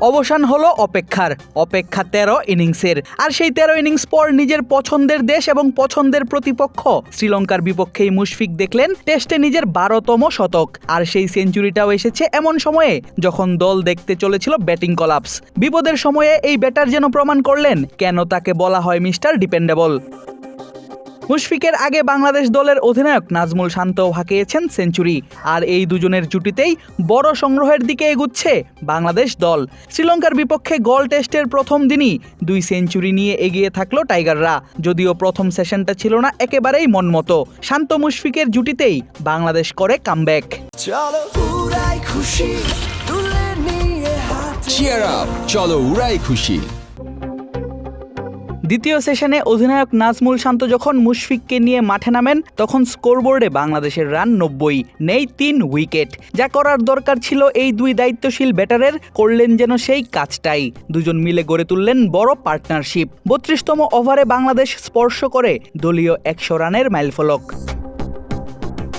অবসান হলো অপেক্ষার। অপেক্ষা তেরো ইনিংসের। আর সেই তেরো ইনিংস পর নিজের পছন্দের দেশ এবং পছন্দের প্রতিপক্ষ শ্রীলঙ্কার বিপক্ষেই মুশফিক দেখলেন টেস্টে নিজের বারোতম শতক। আর সেই সেঞ্চুরিটাও এসেছে এমন সময়ে যখন দল দেখতে চলেছিল ব্যাটিং কলাপস। বিপদের সময়ে এই ব্যাটার যেন প্রমাণ করলেন কেন তাকে বলা হয় মিস্টার ডিপেন্ডেবল। মুশফিকের আগে বাংলাদেশ দলের অধিনায়ক নাজমুল শান্ত হাঁকিয়েছেন সেঞ্চুরি আর এই দুজনের জুটিতেই বড় সংগ্রহের দিকে এগুচ্ছে বাংলাদেশ দল। শ্রীলঙ্কার বিপক্ষে গল টেস্টের প্রথম দিনই দুই সেঞ্চুরি নিয়ে এগিয়ে থাকল টাইগাররা যদিও প্রথম সেশনটা ছিল না একেবারেই মনমতো। শান্ত মুশফিকের জুটিতেই বাংলাদেশ করে কামব্যাক। চলো উড়াই খুশি তুলে নিয়ে হাতে চিয়ার আপ চলো উড়াই খুশি। দ্বিতীয় সেশনে অধিনায়ক নাজমুল শান্ত যখন মুশফিককে নিয়ে মাঠে নামেন, তখন স্কোরবোর্ডে বাংলাদেশের রান নব্বই, নেই তিন উইকেট। যা করার দরকার ছিল এই দুই দায়িত্বশীল ব্যাটারের, করলেন যেন সেই কাজটাই। দুজন মিলে গড়ে তুললেন বড় পার্টনারশিপ। বত্রিশতম ওভারে বাংলাদেশ স্পর্শ করে দলীয় একশো রানের মাইলফলক।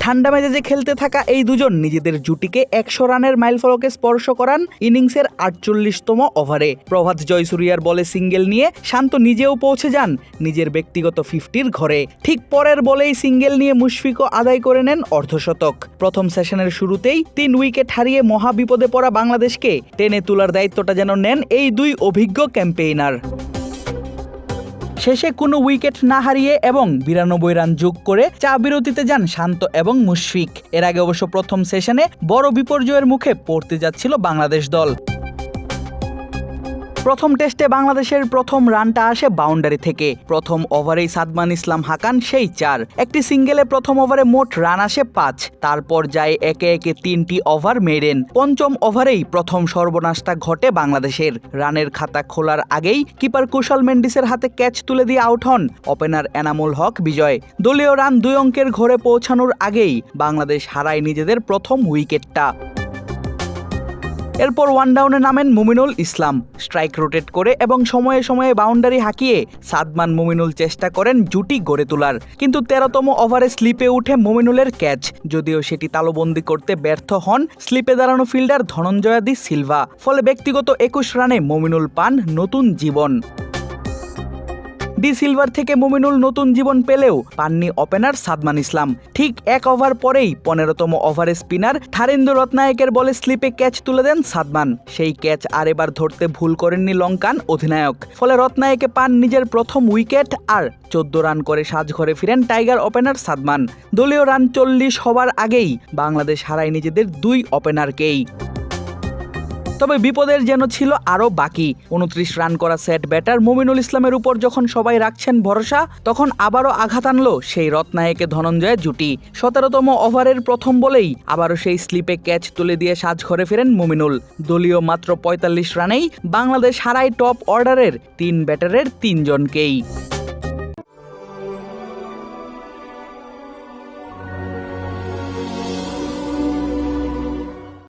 ঠান্ডা মেজাজে খেলতে থাকা এই দুজন নিজেদের জুটিকে একশো রানের মাইলফলকে স্পর্শ করান ইনিংসের আটচল্লিশতম ওভারে। প্রভাত জয়সুরিয়ার বলে সিঙ্গেল নিয়ে শান্ত নিজেও পৌঁছে যান নিজের ব্যক্তিগত ফিফটির ঘরে। ঠিক পরের বলেই সিঙ্গেল নিয়ে মুশফিকও আদায় করে নেন অর্ধশতক। প্রথম সেশনের শুরুতেই তিন উইকেট হারিয়ে মহাবিপদে পড়া বাংলাদেশকে টেনে তোলার দায়িত্বটা যেন নেন এই দুই অভিজ্ঞ ক্যাম্পেইনার। শেষে কোনো উইকেট না হারিয়ে এবং বিরানব্বই রান যোগ করে চা বিরতিতে যান শান্ত এবং মুশফিক। এর আগে অবশ্য প্রথম সেশনে বড় বিপর্যয়ের মুখে পড়তে যাচ্ছিল বাংলাদেশ দল। প্রথম টেস্টে বাংলাদেশের প্রথম রানটা আসে বাউন্ডারি থেকে। প্রথম ওভারেই সাদমান ইসলাম হাকান সেই চার। একটি সিঙ্গেলে প্রথম ওভারে মোট রান আসে পাঁচ। তারপর যায় একে একে তিনটি ওভার মেরেন পঞ্চম ওভারেই প্রথম সর্বনাশটা ঘটে বাংলাদেশের। রানের খাতা খোলার আগেই কিপার কুশল মেন্ডিসের হাতে ক্যাচ তুলে দিয়ে আউট হন। ওপেনার এনামুল হক বিজয়। দলীয় রান দুই অঙ্কের ঘরে পৌঁছানোর আগেই বাংলাদেশ হারায় নিজেদের প্রথম উইকেটটা। এরপর ওয়ান ডাউনে নামেন মুমিনুল ইসলাম। স্ট্রাইক রোটেট করে এবং সময়ে সময়ে বাউন্ডারি হাঁকিয়ে সাদমান মুমিনুল চেষ্টা করেন জুটি গড়ে তোলার। কিন্তু তেরোতম ওভারে স্লিপে উঠে মুমিনুলের ক্যাচ যদিও সেটি তালুবন্দি করতে ব্যর্থ হন স্লিপে দাঁড়ানো ফিল্ডার ধনঞ্জয়াদি সিলভা। ফলে ব্যক্তিগত একুশ রানে মুমিনুল পান নতুন জীবন। ডি সিলভার থেকে মুমিনুল নতুন জীবন পেলেও পাননি ওপেনার সাদমান ইসলাম। ঠিক এক ওভার পরেই পনেরোতম ওভারে স্পিনার থারেন্দ্র রত্নায়কের বলে স্লিপে ক্যাচ তুলে দেন সাদমান। সেই ক্যাচ আর এবার ধরতে ভুল করেননি লঙ্কান অধিনায়ক। ফলে রত্নায়কে পান নিজের প্রথম উইকেট আর চোদ্দ রান করে সাজঘরে ফিরেন টাইগার ওপেনার সাদমান। দলীয় রান চল্লিশ হওয়ার আগেই বাংলাদেশ হারায় নিজেদের দুই ওপেনারকেই। তবে বিপদের যেন ছিল আরও বাকি। উনত্রিশ রান করা সেট ব্যাটার মুমিনুল ইসলামের উপর যখন সবাই রাখছেন ভরসা, তখন আবারও আঘাত আনলো সেই রত্নায়কে ধনঞ্জয় জুটি। সতেরোতম ওভারের প্রথম বলেই আবারও সেই স্লিপে ক্যাচ তুলে দিয়ে সাজ ঘরে ফেরেন মুমিনুল। দলীয় মাত্র পঁয়তাল্লিশ রানেই বাংলাদেশ হারায় টপ অর্ডারের তিন ব্যাটারের তিনজনকেই।